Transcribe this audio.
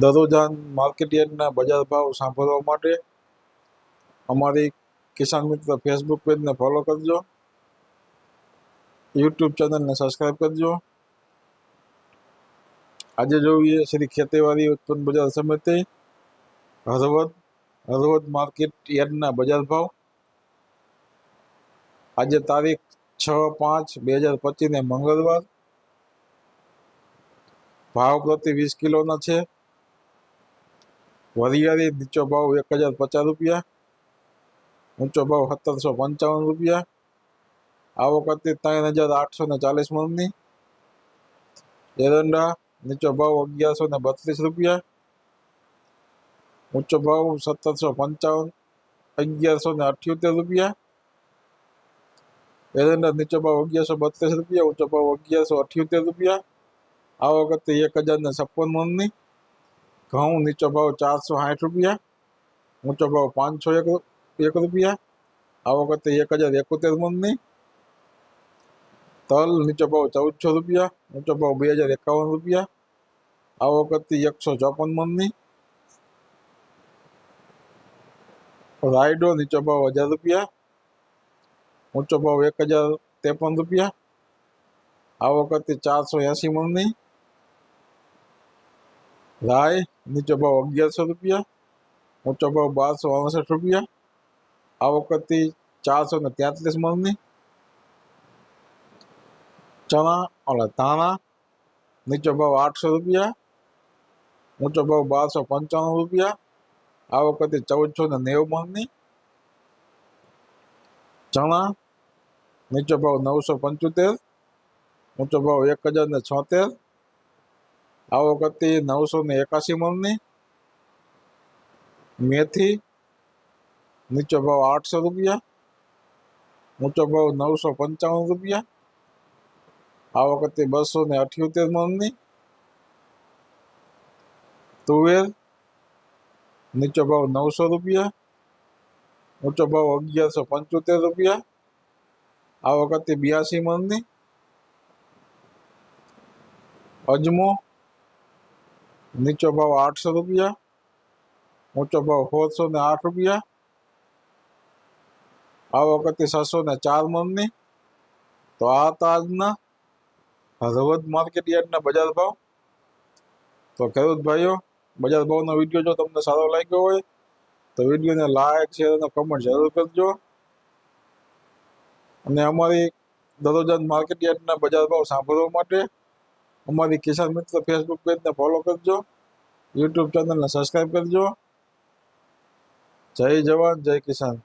દરરોજાન market યાર્ડના બજાર ભાવ સાંભળવા માટે અમારી કિસાન મિત્ર ફેસબુક પેજને ફોલો કરજો. યુટ્યુબ ચેનલને સબસ્ક્રાઈબ કરજો. આજે જોઈએ શ્રી ખેતીવાડી ઉત્પન્ન બજાર સમિતિ. હળવદ હળવદ માર્કેટ યાર્ડના બજાર ભાવ. આજે તારીખ છ પાંચ બે હજાર પચીસને મંગળવાર. ભાવ પ્રતિ વીસ કિલોના છે. વરિયાળી નીચો ભાવ એક હજાર પચાસ રૂપિયા ઊંચો ભાવ સત્તરસો પંચાવન રૂપિયા આ વખતે ત્રણ હજાર આઠસો ને ચાલીસ મણની એરંડા નીચો ભાવ અગિયારસો ને બત્રીસ રૂપિયા ઊંચો ભાવ સત્તરસો પંચાવન અગિયારસો ને અઠ્યોતેર રૂપિયા એરંડા નીચો ભાવ અગિયારસો બત્રીસ રૂપિયા ઊંચો ભાવ અગિયારસો અઠ્યોતેર રૂપિયા આ વખતે એક હજાર ને છપ્પન મણની ઘઉં નીચો ભાવ ચારસો સાઠ રૂપિયા ઊંચો ભાવ પાંચસો એક રૂ- એક રૂપિયા આ વખતે એક હજાર એકોતેર મણની તલ નીચો ભાવ ચૌદસો રૂપિયા ઊંચો ભાવ બે હજાર એકાવન રૂપિયા આ વખતે એકસો ચોપન મણની રાયડો નીચો ભાવ હજાર રૂપિયા ઊંચો ભાવ એક હજાર ત્રેપન રૂપિયા આ વખતે ચારસો એંસી મણની રાય નીચો ભાવ અગિયારસો રૂપિયા ઊંચો ભાવ બારસો અડસઠ રૂપિયા આ વખતે ચારસો ને તેત્રીસ મણની ચણા ઓલા ધાણા નીચો ભાવ આઠસો રૂપિયા ઊંચો ભાવ બારસો પંચાણું રૂપિયા આ વખતે ચૌદસો ને નેવું મણની ચણા નીચો ભાવ નવસો પંચોતેર ઊંચો ભાવ એક હજાર ને છોતેર આ વખતે નવસો ને એકાસી મણની મેથી નીચો ભાવ આઠસો રૂપિયા ઊંચો ભાવ નવસો પંચાવન રૂપિયા આ વખતે બસો ને અઠ્યોતેર મણની તુવેર નીચો ભાવ નવસો રૂપિયા ઊંચો ભાવ અગિયારસો પંચોતેર રૂપિયા આ વખતે બ્યાસી મણની અજમો નીચો ભાવ આઠસો રૂપિયા, ઊંચો ભાવ સોળસો ને આઠ રૂપિયા આ વખતે સાતસો ને ચાર મણની. તો આ તાજના હળવદ માર્કેટ યાર્ડના બજાર ભાવ. તો ખેડૂત ભાઈઓ, બજાર ભાવનો વીડિયો જો તમને સારો લાગ્યો હોય, તો વિડીયોને લાઈક શેર અને કમેન્ટ જરૂર કરજો. અને અમારી દરરોજ માર્કેટ યાર્ડના બજાર ભાવ સાંભળવા માટે અમારી કિસાન મિત્ર ફેસબુક પેજને ફોલો કરજો યુટ્યુબ ચેનલને સબસ્ક્રાઈબ કરજો જય જવાન જય કિસાન